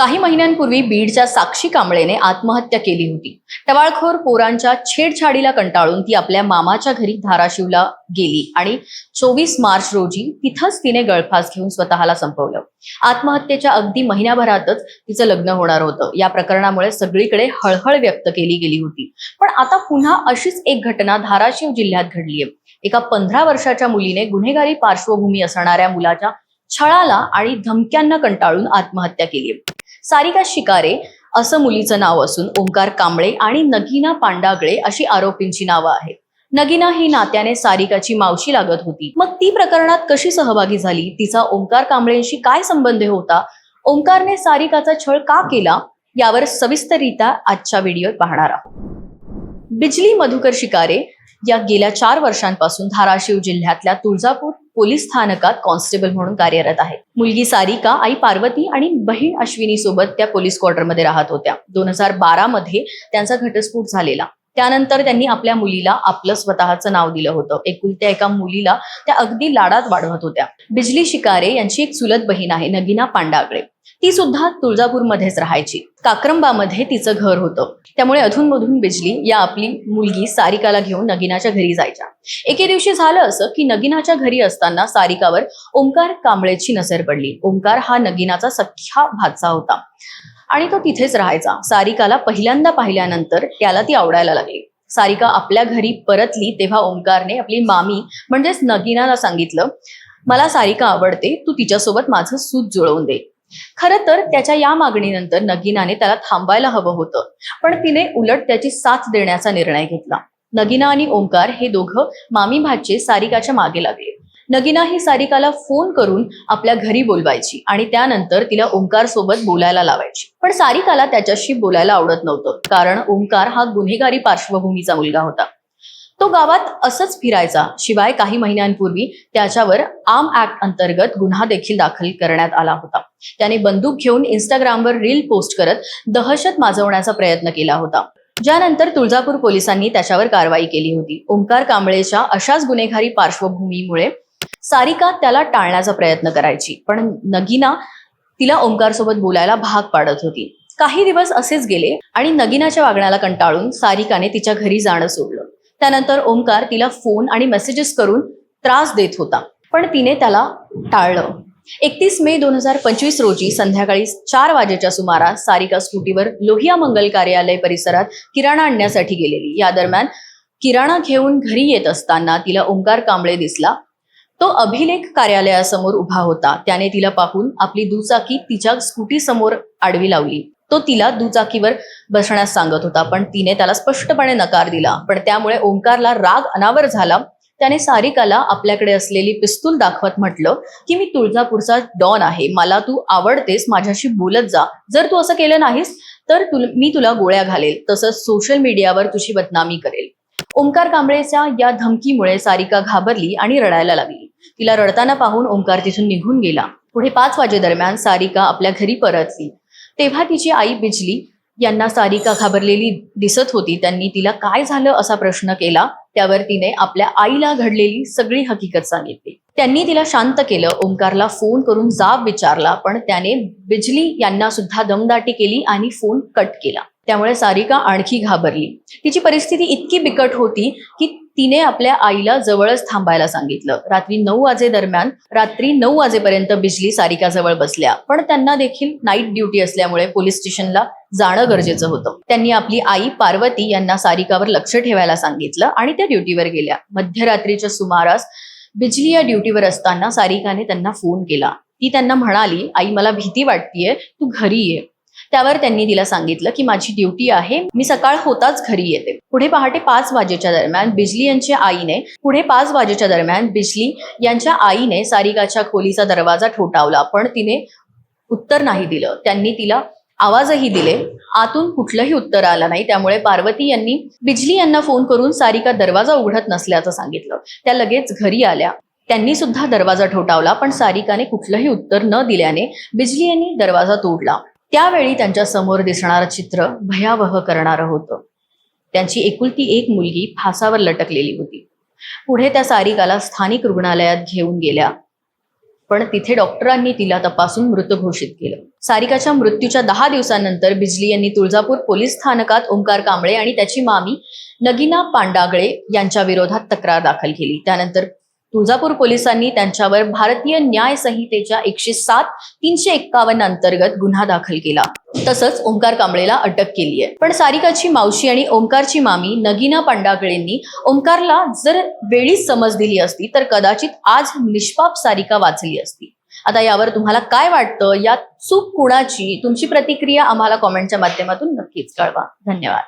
काही महिन्यांपूर्वी बीडच्या साक्षी कांबळेने आत्महत्या केली होती. टवाळखोर पोरांच्या छेडछाडीला कंटाळून ती आपल्या मामाच्या घरी धाराशिवला गेली आणि चोवीस मार्च रोजी तिथंच तिने गळफास घेऊन स्वतःला संपवलं. आत्महत्येच्या अगदी महिन्याभरातच तिचं लग्न होणार होतं. या प्रकरणामुळे सगळीकडे हळहळ व्यक्त केली गेली होती. पण आता पुन्हा अशीच एक घटना धाराशिव जिल्ह्यात घडलीये. एका पंधरा वर्षाच्या मुलीने गुन्हेगारी पार्श्वभूमी असणाऱ्या मुलाच्या छळाला आणि धमक्यांना कंटाळून आत्महत्या केली सारिका शिकारे असं मुलीचं नाव असून ओंकार कांबळे आणि नगीना पांडागळे अशी आरोपींची नावं आहेत. नगीना ही नात्याने सारिकाची मावशी लागत होती. मग ती प्रकरणात कशी सहभागी झाली? तिचा ओंकार कांबळेंशी काय संबंध होता? ओंकारने सारिकाचा छळ का केला? यावर सविस्तरित्या आजच्या व्हिडिओत पाहणार आहोत. बिजली मधुकर शिकारे या गेल्या चार वर्षांपासून धाराशिव जिल्ह्यातल्या तुळजापूर पोलीस स्थानकात कॉन्स्टेबल म्हणून कार्यरत आहे. मुलगी सारिका आई पार्वती आणि बहीण अश्विनी सोबत त्या पोलीस क्वार्टरमध्ये राहत होत्या. दोन हजार बारा मध्ये त्यांचा घटस्फोट झालेला. त्यानंतर त्यांनी आपल्या मुलीला आपलं स्वतःचं नाव दिलं होतं. एकुलत्या एका मुलीला त्या अगदी लाडात वाढवत होत्या. बिजली शिकारे यांची एक चुलत बहीण आहे नगीना पांडागळे. ती सुद्धा तुळजापूरमध्येच राहायची. काक्रंबामध्ये तिचं घर होतं. त्यामुळे अधूनमधून बिजली या आपली मुलगी सारिकाला घेऊन नगिनाच्या घरी जायच्या. एके दिवशी झालं असं की नगिनाच्या घरी असताना सारिकावर ओंकार कांबळेची नजर पडली. ओंकार हा नगिनाचा सख्या भाचा होता. आणि तो तिथेच राहायचा. सारिकाला पहिल्यांदा पाहिल्यानंतर त्याला ती आवडायला लागली. सारिका आपल्या घरी परतली तेव्हा ओंकारने आपली मामी म्हणजेच नगिनाला सांगितलं मला सारिका आवडते तू तिच्यासोबत माझं सूत जुळवून दे. खरं तर त्याच्या या मागणीनंतर नगिनाने त्याला थांबायला हवं होतं पण तिने उलट त्याची साथ देण्याचा निर्णय घेतला. नगिना आणि ओंकार हे दोघं मामी भाचे सारिकाच्या मागे लागले. नगिना ही सारिकाला फोन करून आपल्या घरी बोलवायची आणि त्यानंतर तिला ओंकार सोबत बोलायला लावायची. पण सारिकाला त्याच्याशी बोलायला आवडत नव्हतं कारण ओंकार हा गुन्हेगारी पार्श्वभूमीचा मुलगा होता. तो गावात असंच फिरायचा शिवाय काही महिन्यांपूर्वी त्याच्यावर आर्म ऍक्ट अंतर्गत गुन्हा देखील दाखल करण्यात आला होता. त्याने बंदूक घेऊन इंस्टाग्रामवर रील पोस्ट करत दहशत माजवण्याचा प्रयत्न केला होता. ज्यानंतर तुळजापूर पोलिसांनी त्याच्यावर कारवाई केली होती. ओंकार कांबळेच्या अशाच गुन्हेगारी पार्श्वभूमीमुळे सारिका त्याला टाळण्याचा प्रयत्न करायची. पण नगिना तिला ओंकार सोबत बोलायला भाग पाडत होती. काही दिवस असेच गेले आणि नगिनाच्या वागण्याला कंटाळून सारिकाने तिच्या घरी जाणं सोडलं. त्यानंतर ओंकार तिला फोन आणि मेसेजेस करून त्रास देत होता. पण तिने त्याला टाळलं. एकतीस मे दोन हजार पंचवीस रोजी संध्याकाळी चार वाजेच्या सुमारास सारिका स्कूटीवर लोहिया मंगल कार्यालय परिसरात किराणा आणण्यासाठी गेलेली. या दरम्यान किराणा घेऊन घरी येत असताना तिला ओंकार कांबळे दिसला. तो अभिलेख कार्यालयासमोर उभा होता. त्याने तिला पाहून आपली दुचाकी तिच्या स्कूटी समोर आडवी लावली. तो तिला दुचाकीवर बसण्यास सांगत होता पण तिने त्याला स्पष्टपणे नकार दिला. पण त्यामुळे ओंकारला राग अनावर झाला. त्याने सारिकाला आपल्याकडे असलेली पिस्तूल दाखवत म्हटलं की मी तुळजापूरचा डॉन आहे. मला तू आवडतेस. माझ्याशी बोलत जा. जर तू असं केलं नाहीस तर तुल मी तुला गोळ्या घालेल. तसंच सोशल मीडियावर तुझी बदनामी करेल. ओंकार कांबळेच्या या धमकीमुळे सारिका घाबरली आणि रडायला लागली. तिला रडताना पाहून ओंकार तिथून निघून गेला. पुढे पाच वाजे दरम्यान सारिका आपल्या घरी परतली. तेव्हा तिची आई बिजली यांना सारिका घाबरलेली दिसत होती. त्यांनी तिला काय झालं असा प्रश्न केला त्यावर तिने आपल्या आईला घडलेली सगळी हकीकत सांगितली. त्यांनी तिला शांत केलं ओंकारला फोन करून जाब विचारला पण त्याने बिजली यांना सुद्धा दमदाटी केली आणि फोन कट केला. त्यामुळे सारिका आणखी घाबरली. तिची परिस्थिती इतकी बिकट होती की तिने आपल्या आईला जवळच थांबायला सांगितलं. रात्री नऊ वाजे दरम्यान रात्री नऊ वाजेपर्यंत बिजली सारिकाजवळ बसल्या. पण त्यांना देखील नाईट ड्युटी असल्यामुळे पोलीस स्टेशनला जाणं गरजेचं होतं. त्यांनी आपली आई पार्वती यांना सारिकावर लक्ष ठेवायला सांगितलं आणि त्या ड्युटीवर गेल्या. मध्यरात्रीच्या सुमारास बिजली या ड्युटीवर असताना सारिकाने त्यांना फोन केला. ती त्यांना म्हणाली आई मला भीती वाटतीये. तू घरी ये. त्यावर त्यांनी तिला सांगितलं की माझी ड्युटी आहे मी सकाळ होताच घरी येते. पुढे पहाटे पाच वाजेच्या दरम्यान बिजली यांच्या आईने पुढे पाच वाजेच्या दरम्यान बिजली यांच्या आईने सारिकाच्या खोलीचा दरवाजा ठोठावला पण तिने उत्तर नाही दिलं. त्यांनी तिला आवाजही दिले. आतून कुठलंही उत्तर आलं नाही. त्यामुळे पार्वती यांनी बिजली यांना फोन करून सारिका दरवाजा उघडत नसल्याचं सांगितलं. त्या लगेच घरी आल्या. त्यांनी सुद्धा दरवाजा ठोठावला पण सारिकाने कुठलंही उत्तर न दिल्याने बिजली यांनी दरवाजा तोडला. त्यावेळी त्यांच्यासमोर दिसणारं चित्र भयावह करणारं होतं. त्यांची एकुलती एक मुलगी फासावर लटकलेली होती. पुढे त्या सारिकाला स्थानिक रुग्णालयात घेऊन गेल्या. पण तिथे डॉक्टरांनी तिला तपासून मृत घोषित केलं. सारिकाच्या मृत्यूच्या दहा दिवसानंतर बिजली यांनी तुळजापूर पोलीस स्थानकात ओंकार कांबळे आणि त्याची मामी नगिना पांडागळे यांच्या विरोधात तक्रार दाखल केली. त्यानंतर तुळजापूर पोलिसांनी त्यांच्यावर भारतीय न्याय संहितेच्या एकशे सात तीनशे एक्कावन्न अंतर्गत गुन्हा दाखल केला. तसंच ओंकार कांबळेला अटक केली आहे पण सारिकाची मावशी आणि ओंकारची मामी नगीना पांडागळेंनी ओंकारला जर वेळीच समज दिली असती तर कदाचित आज निष्पाप सारिका वाचली असती. आता यावर तुम्हाला काय वाटतं? या चूक कुणाची? तुमची प्रतिक्रिया आम्हाला कॉमेंटच्या माध्यमातून नक्कीच कळवा. धन्यवाद.